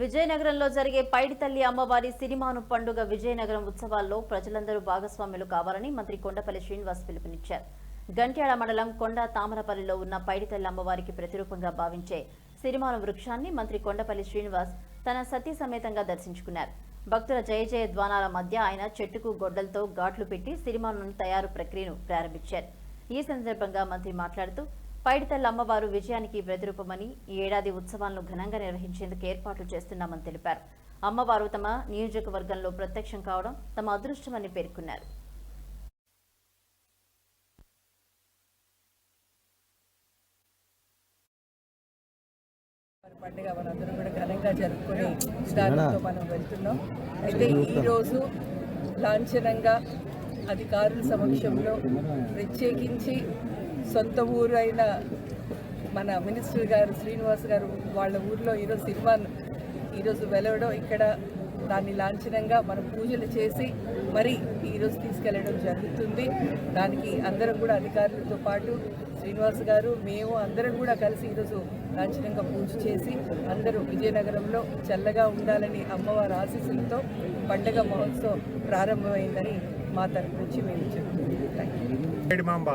విజయనగరంలో జరిగే పైడితల్లి అమ్మవారి సిరిమాను పండుగ విజయనగరం ఉత్సవాల్లో ప్రజలందరూ భాగస్వాములు కావాలని మంత్రి కొండపల్లి శ్రీనివాస్ పిలుపునిచ్చారు. గంట్యాడ మండలం కొండ తామరపల్లిలో ఉన్న పైడితల్లి అమ్మవారికి ప్రతిరూపంగా భావించే సిరిమాను వృక్షాన్ని మంత్రి కొండపల్లి శ్రీనివాస్ తన సతీ సమేతంగా దర్శించుకున్నారు. భక్తుల జయ జయ ద్వానాల మధ్య ఆయన చెట్టుకు గొడ్డలతో ఘాట్లు పెట్టి సిరిమాను తయారు ప్రక్రియను ప్రారంభించారు. ఈ సందర్భంగా మంత్రి మాట్లాడుతూ పైడితల్లి అమ్మవారు విజయానికి ప్రతిరూపమని ఈ ఏడాది ఉత్సవాలను ఘనంగా నిర్వహించేందుకు ఏర్పాట్లు చేస్తున్నామని తెలిపారు. అమ్మవారు తమ నియోజకవర్గంలో ప్రత్యక్షం కావడం తమ అదృష్టమని పేర్కొన్నారు. పండుగ మనందరం కూడా ఘనంగా జరుపుకొని స్టార్తో మనం వెళ్తున్నాం. అయితే ఈరోజు లాంఛనంగా అధికారుల సమక్షంలో ప్రత్యేకించి సొంత ఊరు అయిన మన మినిస్టర్ గారు శ్రీనివాస్ గారు వాళ్ళ ఊర్లో ఈరోజు సినిమాను ఈరోజు వెలవడం ఇక్కడ దాన్ని లాంఛనంగా మనం పూజలు చేసి మరి ఈరోజు తీసుకెళ్ళడం జరుగుతుంది. దానికి అందరం కూడా అధికారులతో పాటు శ్రీనివాస్ గారు మేము అందరం కూడా కలిసి ఈరోజు లాంఛనంగా పూజ చేసి అందరూ విజయనగరంలో చల్లగా ఉండాలని అమ్మవారి ఆశీస్సులతో పండగ మహోత్సవం ప్రారంభమైందని మా తరపు నుంచి మేము చెప్తున్నాం. మాంబ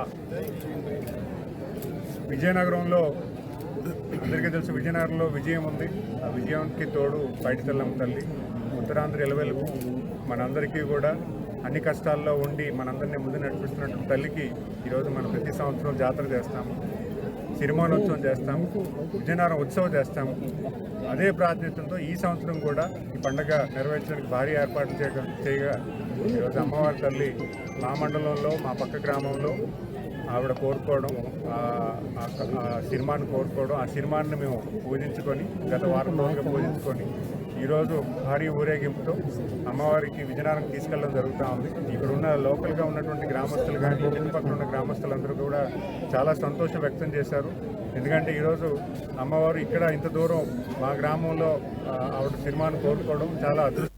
విజయనగరంలో అందరికీ తెలుసు విజయనగరంలో విజయం ఉంది. ఆ విజయానికి తోడు బయట తెల్లమ్మ తల్లి. ఉత్తరాంధ్ర ఎలవెలుపు మనందరికీ కూడా అన్ని కష్టాల్లో ఉండి మనందరినీ ముందు నడిపిస్తున్నట్టు తల్లికి ఈరోజు మనం ప్రతి సంవత్సరం జాతర చేస్తాము. సిరిమానోత్సవం చేస్తాము విజయనగరం ఉత్సవం చేస్తాము అదే ప్రాతినిధ్యంతో ఈ సంవత్సరం కూడా ఈ పండగ నెరవేర్చడానికి భారీ ఏర్పాట్లు చేయగా చేయగా ఈరోజు అమ్మవారి తల్లి మా మండలంలో మా పక్క గ్రామంలో ఆవిడ కోరుకోవడం ఆ- సినిమాను కోరుకోవడం ఆ సినిమాని మేము పూజించుకొని గత వారం రోజులుగా పూజించుకొని ఈరోజు భారీ ఊరేగింపుతో అమ్మవారికి విజయనగరం తీసుకెళ్ళడం జరుగుతూ ఉంది. ఇక్కడ ఉన్న లోకల్గా ఉన్నటువంటి గ్రామస్తులు కానీ చుట్టుపక్కల ఉన్న గ్రామస్తులందరూ కూడా చాలా సంతోషం వ్యక్తం చేశారు. ఎందుకంటే ఈరోజు అమ్మవారు ఇక్కడ ఇంత దూరం మా గ్రామంలో ఆవిడ సినిమాను కోరుకోవడం చాలా అదృష్టం.